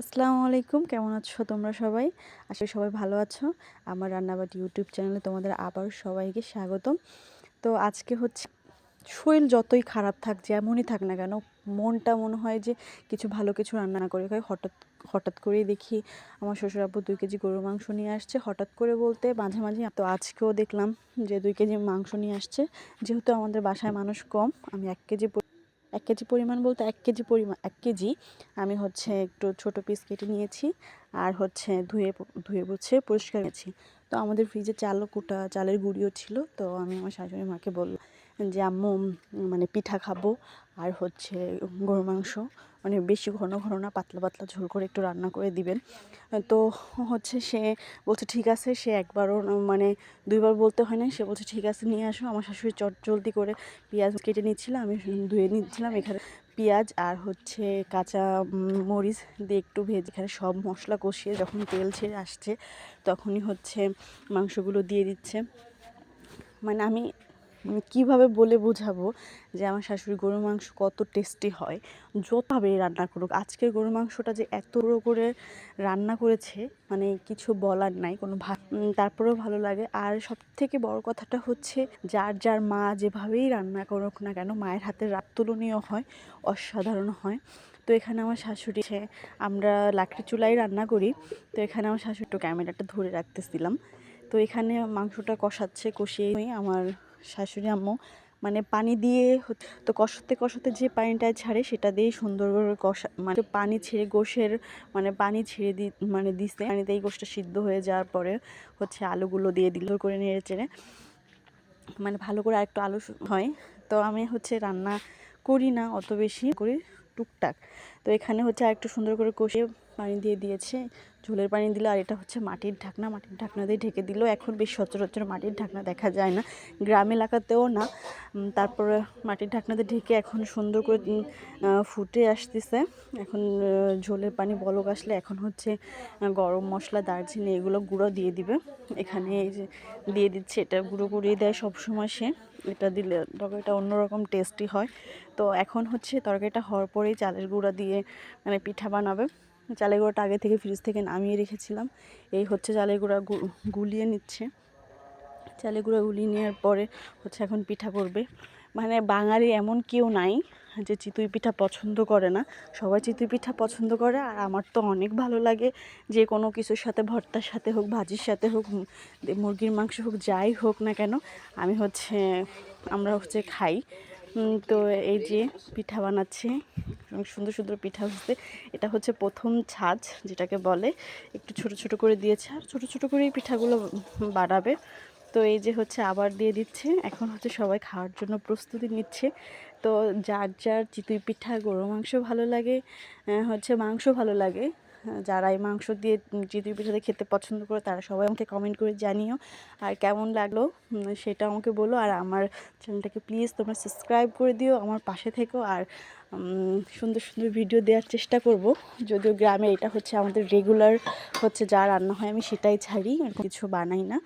আসসালামু আলাইকুম, কেমন আছো তোমরা সবাই? আসলে সবাই ভালো আছো। আমার রান্নাবাটি ইউটিউব চ্যানেলে তোমাদের আবার সবাইকে স্বাগতম। তো আজকে হচ্ছে, শরীর যতই খারাপ থাক, যেমনই থাক না কেন, মনটা মনে হয় যে কিছু ভালো কিছু রান্না না করে খাই। হঠাৎ হঠাৎ করেই দেখি আমার শ্বশুর আব্বু দুই কেজি গরুর মাংস নিয়ে আসছে, হঠাৎ করে বলতে মাঝে মাঝে, তো আজকেও দেখলাম যে দুই কেজি মাংস নিয়ে আসছে। যেহেতু আমাদের বাসায় মানুষ কম, আমি এক কেজি এক কেজি পরিমাণ বলতে এক কেজি পরিমাণ এক কেজি আমি হচ্ছে একটু ছোট পিস কেটে নিয়েছি আর হচ্ছে ধুয়ে ধুয়ে বুঝে পরিষ্কার করেছি। তো আমাদের ফ্রিজে চালও কুটা, চালের গুঁড়িও ছিল, তো আমি আমার শাশুড়ি মাকে বললাম যে আম্মু মানে পিঠা খাব আর হচ্ছে গরু মাংস। মানে বেশি ঘন ঘন না, পাতলা পাতলা ঝোল করে একটু রান্না করে দিবেন। তো হচ্ছে সে বলছে, ঠিক আছে। সে একবারও মানে দুইবার বলতে হয় না সে বলছে, ঠিক আছে, নিয়ে আসো। আমার শাশুড়ি চট জলদি করে পেঁয়াজ কেটে নিচ্ছিলাম আমি ধুয়ে নিচ্ছিলাম এখানে পেঁয়াজ আর হচ্ছে কাঁচা মরিচ দিয়ে একটু ভেজ এখানে সব মশলা কষিয়ে যখন তেল ছেড়ে আসছে, তখনই হচ্ছে মাংসগুলো দিয়ে দিচ্ছে। মানে আমি কীভাবে বলে বোঝাবো যে আমার শাশুড়ি গরুর মাংস কত টেস্টি হয়, যতভাবে রান্না করুক। আজকের গরুর মাংসটা যে এত বড়ো করে রান্না করেছে মানে কিছু বলার নাই, কোনো ভাত তারপরেও ভালো লাগে। আর সব থেকে বড় কথাটা হচ্ছে, যার যার মা যেভাবেই রান্না করুক না কেন, মায়ের হাতের রাত তুলনীয় হয়, অসাধারণ হয়। তো এখানে আমার শাশুড়ি সে আমরা লাকড়ি চুলাই রান্না করি, তো এখানে আমার শাশুড়ি ক্যামেরাটা ধরে রাখতেছিলাম। তো এখানে মাংসটা কষাচ্ছে, কষিয়ে আমার শাশুড়ি, আম্মু মানে পানি দিয়ে তো কষতে কষতে যে পানিটা ছাড়ে সেটা দিয়ে সুন্দর করে কষা মানে পানি ছেড়ে গোষের মানে পানি ছেড়ে দি মানে দিছে। পানিতে এই গোশটা সিদ্ধ হয়ে যাওয়ার পরে হচ্ছে আলুগুলো দিয়ে দিল করে নেড়ে চেড়ে। মানে ভালো করে আরেকটু আলু হয়। তো আমি হচ্ছে রান্না করি না অত বেশি। করি টুকটাক। তো এখানে হচ্ছে আরেকটু সুন্দর করে কষিয়ে পানি দিয়ে দিয়েছে। ঝোলের পানি দিল, আর এটা হচ্ছে মাটির ঢাকনা। মাটির ঢাকনা দিয়ে ঢেকে দিল। এখন বেশ সচরাচর মাটির ঢাকনা দেখা যায় না। গ্রাম এলাকাতেও না। তারপরে মাটির ঢাকনাতে ঢেকে এখন সুন্দর করে ফুটে আসতেছে। এখন ঝোলের পানি বলক আসলে এখন হচ্ছে গরম মশলা, দারচিনি এগুলো গুঁড়ো দিয়ে দিবে। এখানে দিয়ে দিচ্ছে, এটা গুঁড়ো গুঁড়িয়ে দেয় সবসময় সে। এটা দিলে তরকারিটা অন্যরকম টেস্টি হয়। তো এখন হচ্ছে তরকারিটা হওয়ার পরেই চালের গুঁড়া দিয়ে মানে পিঠা বানাবে। চালের গুঁড়োটা আগে থেকে ফ্রিজ থেকে নামিয়ে রেখেছিলাম। এই হচ্ছে চালের গুঁড়া গুলিয়ে নিচ্ছে। চালের গুঁড়া গুলিয়ে নেওয়ার পরে হচ্ছে এখন পিঠা করবে। মানে বাঙালি এমন কেউ নাই যে চিতই পিঠা পছন্দ করে না। সবাই চিতই পিঠা পছন্দ করে আর আমার তো অনেক ভালো লাগে। যে কোনো কিছুর সাথে, ভর্তার সাথে হোক, ভাজির সাথে হোক মুরগির মাংস হোক, যাই হোক না কেন, আমি হচ্ছে, আমরা হচ্ছে খাই। তো এই যে পিঠা বানাচ্ছে সুন্দর সুন্দর পিঠা হচ্ছে। এটা হচ্ছে প্রথম ছাজ যেটাকে বলে। একটু ছোট ছোট করে দিয়েছে আর ছোটো ছোটো করেই পিঠাগুলো বাড়াবে তো এই যে হচ্ছে আবার দিয়ে দিচ্ছে। এখন হচ্ছে সবাই খাওয়ার জন্য প্রস্তুতি নিচ্ছে। তো যার যার চিতুই পিঠা গরু মাংস ভালো লাগে হচ্ছে মাংস ভালো লাগে যারা এই মাংস দিয়ে চিতই পিঠাতে খেতে পছন্দ করে তারা সবাই আমাকে কমেন্ট করে জানিও। আর কেমন লাগল সেটা আমাকে বলো। আর আমার চ্যানেলটাকে প্লিজ তোমরা সাবস্ক্রাইব করে দিও, আমার পাশে থেকো। আর সুন্দর সুন্দর ভিডিও দেওয়ার চেষ্টা করব। যদিও গ্রামে এটা হচ্ছে আমাদের রেগুলার হচ্ছে যা রান্না হয় আমি সেটাই ছাড়ি কিছু বানাই না।